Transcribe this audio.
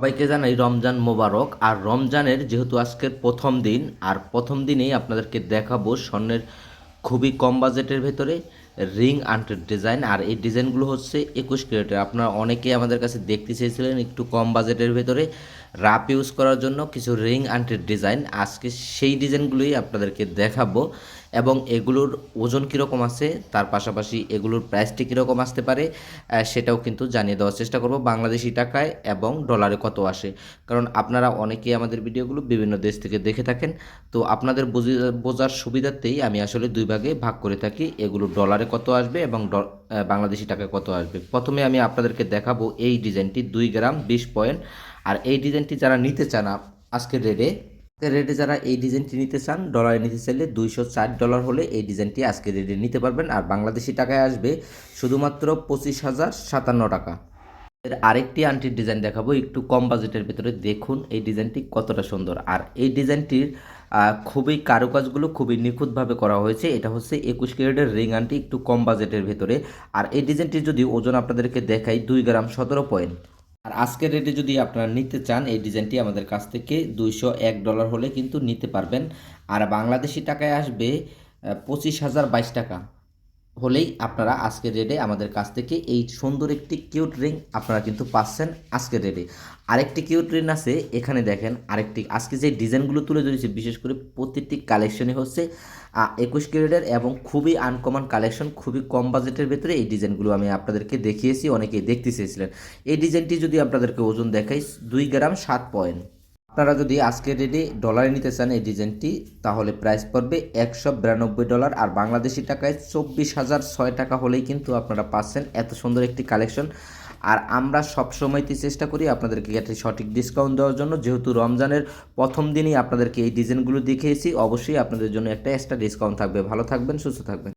সবাইকে জানাই রমজান মোবারক। আর রমজানের যেহেতু আজকের প্রথম দিন, আর প্রথম দিনেই আপনাদেরকে দেখাবো স্বর্ণের খুবই কম বাজেটের ভেতরে রিং আন্টেড ডিজাইন। আর এই ডিজাইনগুলো হচ্ছে একুশ ক্যারেটের। আপনারা অনেকেই আমাদের কাছে দেখতে চেয়েছিলেন একটু কম বাজেটের ভেতরে। রাপ ইউজ করার জন্য কিছু রিং আন্টের ডিজাইন আজকে সেই ডিজাইনগুলোই আপনাদেরকে দেখাবো এবং এগুলোর ওজন কীরকম আছে, তার পাশাপাশি এগুলোর প্রাইসটি কীরকম আসতে পারে সেটাও কিন্তু জানিয়ে দেওয়ার চেষ্টা করব বাংলাদেশি টাকায় এবং ডলারে কত আসে। কারণ আপনারা অনেকেই আমাদের ভিডিওগুলো বিভিন্ন দেশ থেকে দেখে থাকেন, তো আপনাদের বুঝি- বোঝার সুবিধার্থেই আমি আসলে দুই ভাগে ভাগ করে থাকি। এগুলো ডলারে কত আসবে এবং বাংলাদেশি টাকায় কত আসবে? প্রথমে আমি আপনাদেরকে দেখাবো এই ডিজাইনটি, দুই গ্রাম, বিশ পয়েন্ট। আর এই ডিজাইনটি যারা নিতে চান আজকের রেটে আজকের রেটে যারা এই ডিজাইনটি নিতে চান ডলারে নিতে চাইলে দুইশো ষাট ডলার হলে এই ডিজাইনটি আজকের রেটে নিতে পারবেন। আর বাংলাদেশি টাকায় আসবে শুধুমাত্র পঁচিশ হাজার সাতান্ন টাকা। এর আরেকটি আন্টির ডিজাইন দেখাবো, একটু কম বাজেটের ভেতরে। দেখুন, এই ডিজাইনটি কতটা সুন্দর। আর এই ডিজাইনটির খুবই কারুকাজগুলো খুবই নিখুঁতভাবে করা হয়েছে। এটা হচ্ছে একুশ ক্যারেটের রিং আনটি একটু কম বাজেটের ভেতরে। আর এই ডিজাইনটির যদি ওজন আপনাদেরকে দেখাই, দুই গ্রাম সতেরো পয়েন্ট। আর আজকের রেটে যদি আপনারা নিতে চান, এই ডিজাইনটি আমাদের কাছ থেকে দুইশো এক ডলার হলে কিন্তু নিতে পারবেন। আর বাংলাদেশি টাকায় আসবে পঁচিশ হাজার বাইশ টাকা। হলেই আপনারা আজকের রেটে আমাদের কাছ থেকে এই সুন্দর একটি কিউট রিং আপনারা কিন্তু পাচ্ছেন আজকের রেটে আরেকটি কিউট রিং আছে, এখানে দেখেন আরেকটি, আজকে যে ডিজাইনগুলো তুলে ধরেছে, বিশেষ করে প্রতিটি কালেকশনই হচ্ছে একুশ ক্যারেটের এবং খুবই আনকমন কালেকশন খুবই কম বাজেটের ভেতরে এই ডিজাইনগুলো আমি আপনাদেরকে দেখিয়েছি, অনেকেই দেখতে চেয়েছিলেন। এই ডিজাইনটি যদি আপনাদেরকে ওজন দেখাই, দুই গ্রাম সাত পয়েন্ট আপনারা যদি আজকের রেটে ডলারে নিতে চান এই ডিজাইনটি, তাহলে প্রাইস পড়বে একশো বিরানব্বই ডলার আর বাংলাদেশি টাকায় চব্বিশ হাজার ছয় টাকা হলেই কিন্তু আপনারা পাচ্ছেন এত সুন্দর একটি কালেকশন আর আমরা সবসময়তে চেষ্টা করি আপনাদেরকে একটা সঠিক ডিসকাউন্ট দেওয়ার জন্য। যেহেতু রমজানের প্রথম দিনই আপনাদেরকে এই ডিজাইনগুলো দেখিয়েছি, অবশ্যই আপনাদের জন্য একটা এক্সট্রা ডিসকাউন্ট থাকবে। ভালো থাকবেন, সুস্থ থাকবেন।